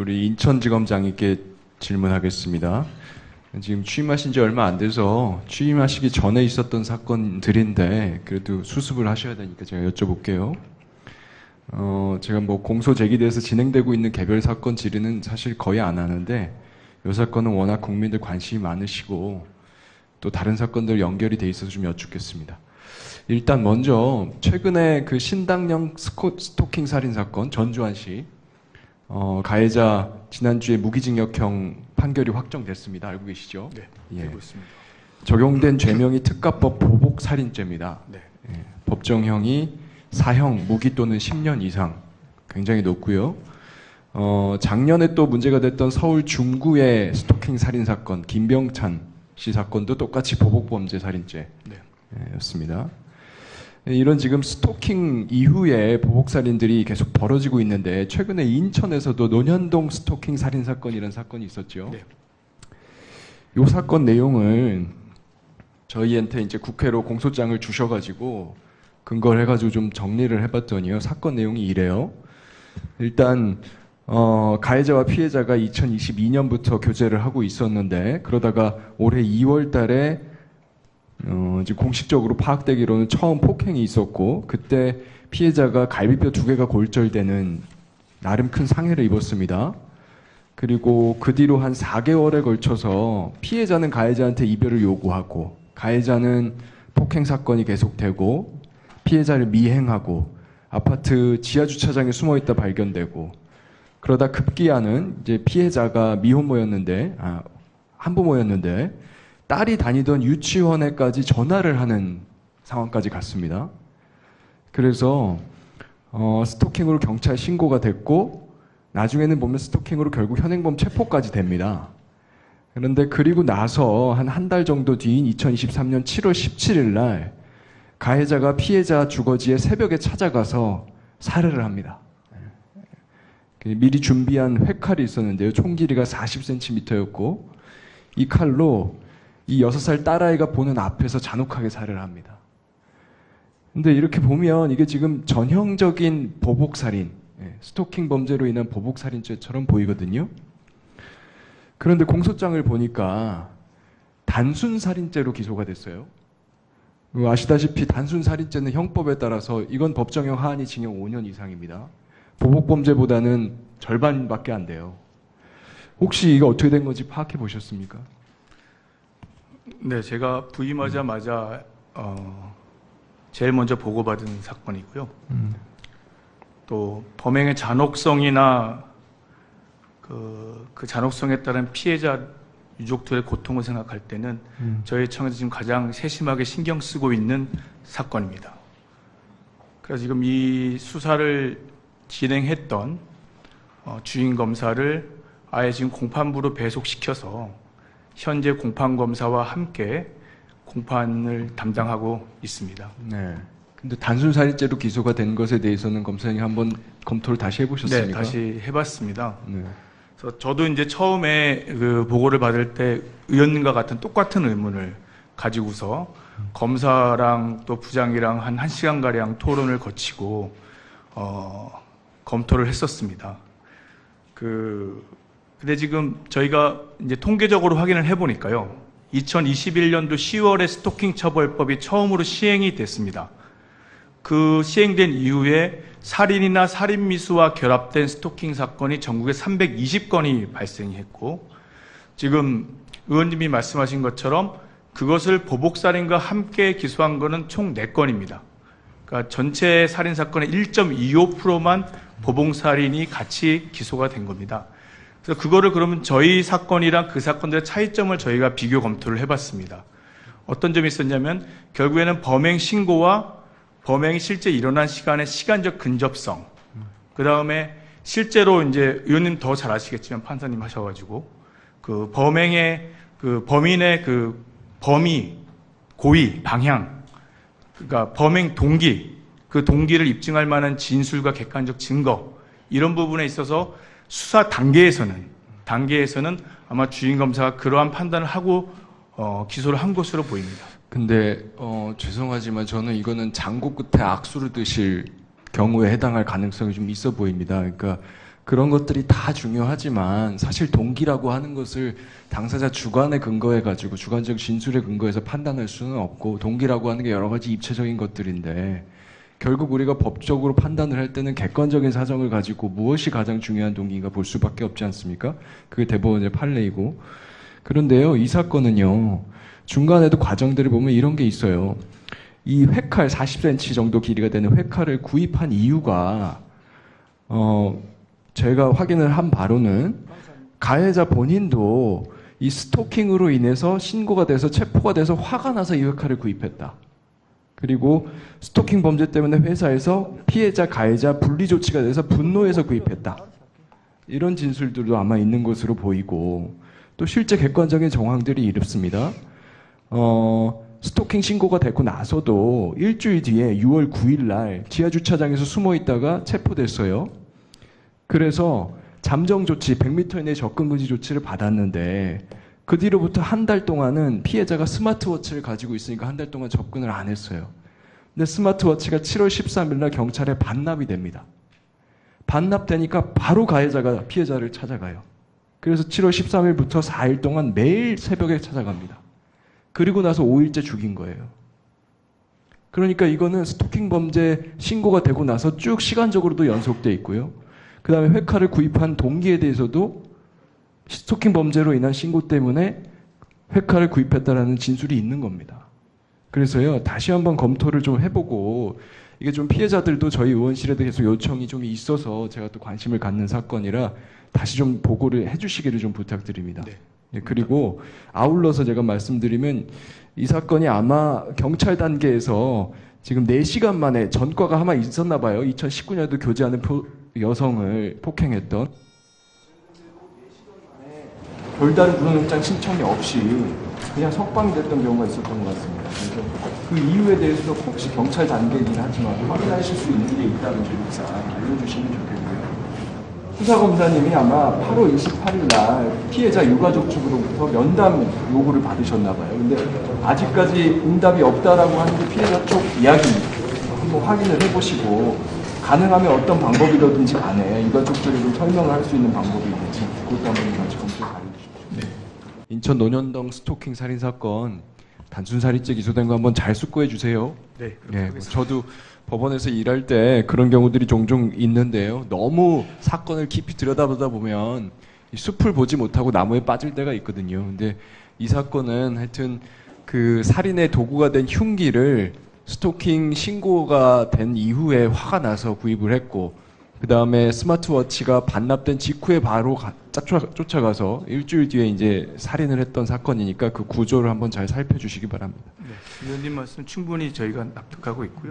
우리 인천지검장님께 질문하겠습니다. 지금 취임하신 지 얼마 안 돼서 취임하시기 전에 있었던 사건들인데 그래도 수습을 하셔야 되니까 제가 여쭤볼게요. 어, 제가 뭐 공소 제기돼서 진행되고 있는 개별 사건 질의는 사실 거의 안 하는데 이 사건은 워낙 국민들 관심이 많으시고 또 다른 사건들 연결이 돼 있어서 좀 여쭙겠습니다. 일단 먼저 최근에 그 신당령 스토킹 살인 사건 전주환 씨 어, 가해자 지난주에 무기징역형 판결이 확정됐습니다. 알고 계시죠? 네, 예. 알고 있습니다. 적용된 죄명이 특가법 보복 살인죄입니다. 네. 예, 법정형이 사형 무기 또는 10년 이상 굉장히 높고요. 어, 작년에 또 문제가 됐던 서울 중구의 스토킹 살인 사건 김병찬 씨 사건도 똑같이 보복 범죄 살인죄 네. 예, 였습니다. 예, 이런 지금 스토킹 이후에 보복 살인들이 계속 벌어지고 있는데 최근에 인천에서도 논현동 스토킹 살인 사건 이런 사건이 있었죠. 네. 이 사건 내용을 저희한테 이제 국회로 공소장을 주셔가지고 근거를 해가지고 좀 정리를 해봤더니요 사건 내용이 이래요. 일단 어, 가해자와 피해자가 2022년부터 교제를 하고 있었는데 그러다가 올해 2월달에 어, 이제 공식적으로 파악되기로는 처음 폭행이 있었고 그때 피해자가 갈비뼈 두 개가 골절되는 나름 큰 상해를 입었습니다. 그리고 그 뒤로 한 4개월에 걸쳐서 피해자는 가해자한테 이별을 요구하고 가해자는 폭행 사건이 계속되고 피해자를 미행하고 아파트 지하 주차장에 숨어 있다 발견되고 그러다 급기야는 이제 피해자가 미혼모였는데 아, 한부모였는데 딸이 다니던 유치원에까지 전화를 하는 상황까지 갔습니다. 그래서 어, 스토킹으로 경찰 신고가 됐고 나중에는 보면 스토킹으로 결국 현행범 체포까지 됩니다. 그런데 그리고 나서 한 한 달 정도 뒤인 2023년 7월 17일 날 가해자가 피해자 주거지에 새벽에 찾아가서 살해를 합니다. 그 미리 준비한 회칼이 있었는데요. 총 길이가 40cm였고 이 칼로 이 6살 딸아이가 보는 앞에서 잔혹하게 살해를 합니다. 근데 이렇게 보면 이게 지금 전형적인 보복살인, 예, 스토킹 범죄로 인한 보복살인죄처럼 보이거든요. 그런데 공소장을 보니까 단순 살인죄로 기소가 됐어요. 그 아시다시피 단순 살인죄는 형법에 따라서 이건 법정형 하한이 징역 5년 이상입니다. 보복 범죄보다는 절반밖에 안 돼요. 혹시 이거 어떻게 된 건지 파악해 보셨습니까? 네, 제가 부임하자마자 어, 제일 먼저 보고받은 사건이고요. 또 범행의 잔혹성이나 그, 그 잔혹성에 따른 피해자 유족들의 고통을 생각할 때는 저희 청에서 지금 가장 세심하게 신경 쓰고 있는 사건입니다. 그래서 지금 이 수사를 진행했던 어, 주인 검사를 아예 지금 공판부로 배속시켜서 현재 공판 검사와 함께 공판을 담당하고 있습니다. 네. 근데 단순 살인죄로 기소가 된 것에 대해서는 검사님 한번 검토를 다시 해보셨습니까? 네, 다시 해봤습니다. 네. 그래서 저도 이제 처음에 그 보고를 받을 때 의원님과 같은 똑같은 의문을 가지고서 검사랑 또 부장이랑 한 1시간 가량 토론을 거치고 어, 검토를 했었습니다. 그 근데 지금 저희가 이제 통계적으로 확인을 해 보니까요. 2021년도 10월에 스토킹 처벌법이 처음으로 시행이 됐습니다. 그 시행된 이후에 살인이나 살인 미수와 결합된 스토킹 사건이 전국에 320건이 발생했고 지금 의원님이 말씀하신 것처럼 그것을 보복 살인과 함께 기소한 거는 총 4건입니다. 그러니까 전체 살인 사건의 1.25%만 보복 살인이 같이 기소가 된 겁니다. 그래서 그거를 그러면 저희 사건이랑 그 사건들의 차이점을 저희가 비교 검토를 해봤습니다. 어떤 점이 있었냐면 결국에는 범행 신고와 범행이 실제 일어난 시간의 시간적 근접성, 그 다음에 실제로 이제 의원님 더 잘 아시겠지만 판사님 하셔가지고 그 범행의 그 범인의 그 범위, 고의, 방향, 그러니까 범행 동기, 그 동기를 입증할 만한 진술과 객관적 증거 이런 부분에 있어서 수사 단계에서는 단계에서는 아마 주인 검사가 그러한 판단을 하고 어, 기소를 한 것으로 보입니다. 근데 어, 죄송하지만 저는 이거는 장구 끝에 악수를 드실 경우에 해당할 가능성이 좀 있어 보입니다. 그러니까 그런 것들이 다 중요하지만 사실 동기라고 하는 것을 당사자 주관에 근거해 가지고 주관적 진술에 근거해서 판단할 수는 없고 동기라고 하는 게 여러 가지 입체적인 것들인데 결국 우리가 법적으로 판단을 할 때는 객관적인 사정을 가지고 무엇이 가장 중요한 동기인가 볼 수밖에 없지 않습니까? 그게 대법원의 판례이고 그런데요 이 사건은요 중간에도 과정들을 보면 이런 게 있어요. 이 회칼 40cm 정도 길이가 되는 회칼을 구입한 이유가 어 제가 확인을 한 바로는 가해자 본인도 이 스토킹으로 인해서 신고가 돼서 체포가 돼서 화가 나서 이 회칼을 구입했다. 그리고 스토킹 범죄 때문에 회사에서 피해자 가해자 분리 조치가 돼서 분노해서 구입했다. 이런 진술들도 아마 있는 것으로 보이고 또 실제 객관적인 정황들이 이렇습니다. 어, 스토킹 신고가 되고 나서도 일주일 뒤에 6월 9일 날 지하 주차장에서 숨어 있다가 체포됐어요. 그래서 잠정 조치 100m 이내 접근 금지 조치를 받았는데 그 뒤로부터 한 달 동안은 피해자가 스마트워치를 가지고 있으니까 한 달 동안 접근을 안 했어요. 근데 스마트워치가 7월 13일 날 경찰에 반납이 됩니다. 반납되니까 바로 가해자가 피해자를 찾아가요. 그래서 7월 13일부터 4일 동안 매일 새벽에 찾아갑니다. 그리고 나서 5일째 죽인 거예요. 그러니까 이거는 스토킹 범죄 신고가 되고 나서 쭉 시간적으로도 연속돼 있고요. 그 다음에 회카를 구입한 동기에 대해서도 스토킹 범죄로 인한 신고 때문에 회카를 구입했다라는 진술이 있는 겁니다. 그래서요, 다시 한번 검토를 좀 해보고, 이게 좀 피해자들도 저희 의원실에도 계속 요청이 좀 있어서 제가 또 관심을 갖는 사건이라 다시 좀 보고를 해주시기를 좀 부탁드립니다. 네. 네, 그리고 아울러서 제가 말씀드리면 이 사건이 아마 경찰 단계에서 지금 4시간 만에 전과가 아마 있었나 봐요. 2019년에도 교제하는 표- 여성을 폭행했던 별다른 구속영장 신청이 없이 그냥 석방이 됐던 경우가 있었던 것 같습니다. 그래서 그 이유에 대해서도 혹시 경찰 단계이긴 하지만 확인하실 수 있는 게 있다면 좀 일단 알려주시면 좋겠고요. 수사검사님이 아마 8월 28일 날 피해자 유가족 측으로부터 면담 요구를 받으셨나 봐요. 근데 아직까지 응답이 없다라고 하는 게 피해자 쪽 이야기입니다. 한번 확인을 해보시고 가능하면 어떤 방법이라든지 간에 유가족 좀 설명을 할 수 있는 방법이 있는지 그것도 한번 같이 검토해. 네. 인천 논현동 스토킹 살인 사건 단순 살인죄 기소된 거 한번 잘 숙고해 주세요. 네. 예, 뭐. 저도 법원에서 일할 때 그런 경우들이 종종 있는데요. 너무 사건을 깊이 들여다보다 보면 이 숲을 보지 못하고 나무에 빠질 때가 있거든요. 근데 이 사건은 하여튼 그 살인의 도구가 된 흉기를 스토킹 신고가 된 이후에 화가 나서 구입을 했고 그 다음에 스마트워치가 반납된 직후에 바로 가- 쫓아, 쫓아가 서 일주일 뒤에 이제 살인을 했던 사건이니까 그 구조를 한번 잘 살펴주시기 바랍니다. 네. 위원님 말씀 충분히 저희가 납득하고 있고요.